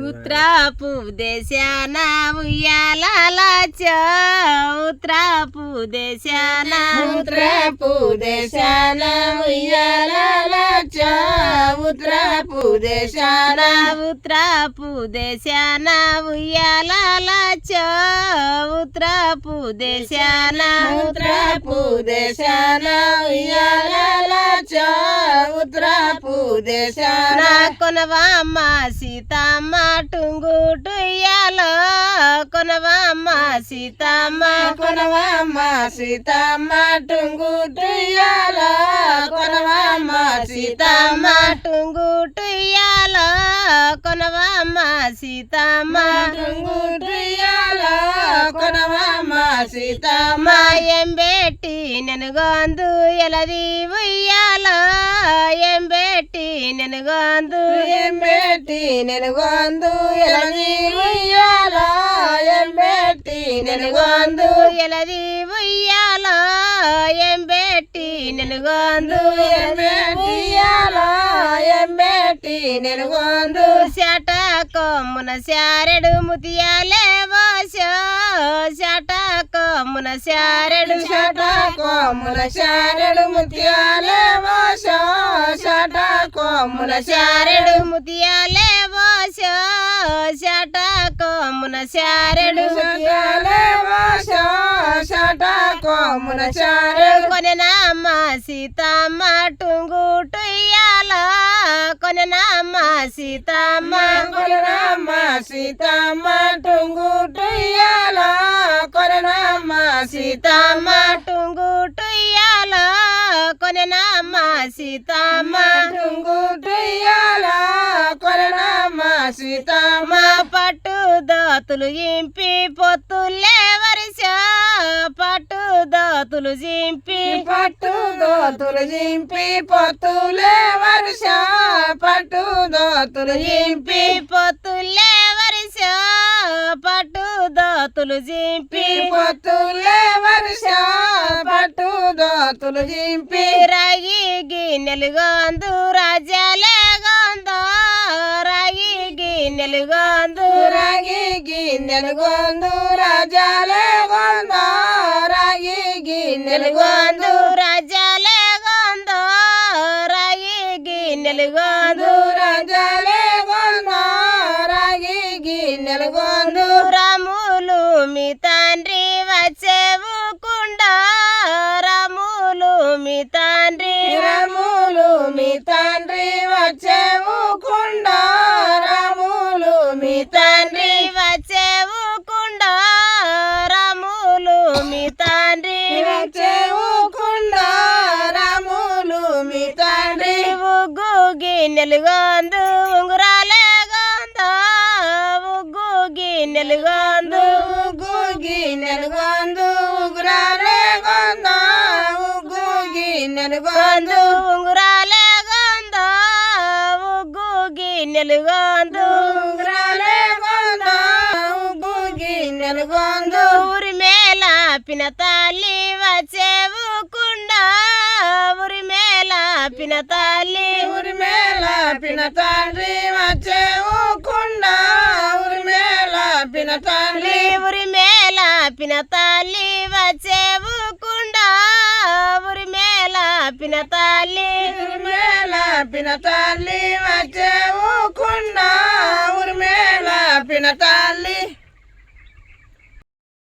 ఉత్తరాపు దేశాన ఉయ్యాలచో ఉత్తరాపు దేశాన ఉత్తరపు దేశాన ఉయ్యాలచో ఉత్తరపు దేశాన ఉత్తరాపు దేశాన ఉయ్యాలచో ఉత్తరాపు దేశాన ఉత్తరపు దేశాన ఉయ్యాలచో ఉత్తరపు దేశాన కొనవామ్మ సీతమ్మ టుంగుటుయ్యాలో కొనవామ్మ సీతమ్మ? కొనవమ్మ సీతమ్మ? టుంగుటుయ్యాల కొనవమ్మ సీతమ్మ సీతమ్మ? సీతమ్మ. కొనవమ్మ సీతమ్మ. మా ఎంబెట్టి నెనుగొందు ఎలది ఉయ్యాలో ఎంబెట్టి నెనుగొందు ఏం పెట్టి నేను గొందు ఎలది ఉయ్యాల ఏం పెట్టి నేను గొందు ఎలది ఉయ్యాలో ఏం పెట్టి ఉయ్యాల ఏం పెట్టి నేను గొందు శాట కొమ్మున శారెడు ముతియాలే శాట కొమ్మున శారెడు శాట కోముల శారడు ముత్యాలే శాట షట శారడు శారెడు ముతియాలే శాట కొమ్మున శారెడు ముత్యాలే శాట షట కోముల శారడు కొనెనమ్మ సీతమ్మ టుంగుటుయ్యాల? కొనెనమ్మ సీతమ్మ. కొరనమ్మ సీతమ్మ టుంగుటుయ్యాల? కొరనమ్మ సీతమ్మ టుంగుటుయ్యాల? కొనెనమ్మ సీతమ్మ. టుంగుటుయ్యాల కొరనమ్మ సీతమ్మ. పట్టు దోతులు ఇంపి పొత్తులే వరిస పట్టు దోతులు జింపి పట్టు దోతులు జింపి పొత్తులే వర్ష పట్టు దోతులు జింపి పొత్తులే వరిస పట్టు దోతులు జింపి పొత్తులే వర్ష పట్టు దోతులు జింపి రాగి గిన్నెలు గొందు రాజ్యాలే గొందో రాగి గిన్నెలు గొందు రాగి గిన్నెలు గొందు రాజాలే గిన్నెలు గొందు గొందు రాజ్యాలే గొందో రాగి గిన్నెలు గొందు రాజాలే గొంద రాగి గిన్నెలు గొందు రాములు మీ తండ్రి వచ్చేవు కుండ రాములు మీ తండ్రి రాములు మీ తండ్రి వచ్చేవు కుండ. తండ్రి ఉగ్గు గిన్నెలు గొందు ఉంగురాలే గొందో. ఉగ్గు గిన్నెలు గొందు ఉగ్గు గిన్నెలు గొందు ఉగురాలే గొంద. ఉగ్గు గిన్నెలు గొందు ఉంగురాలే గొందో. ఉగ్గు గిన్నెలు గొందు ఉగురాలే గొంద. ఉగ్గు గిన్నెలు గొందు ఊరి మేల పిన తల్లి వచ్చేవు పిన తల్లి ఊరి మేళ పిన తండ్రి వచ్చేవు కుండ. ఊరి మేళ పిన తండ్రి ఊరి మేల పిన తల్లి వచ్చేవు కుండ. ఊరి మేల పిన తల్లి ఊరి మేళ పిన తల్లి వచ్చేవు కుండ. ఊరి మేళ పిన తల్లి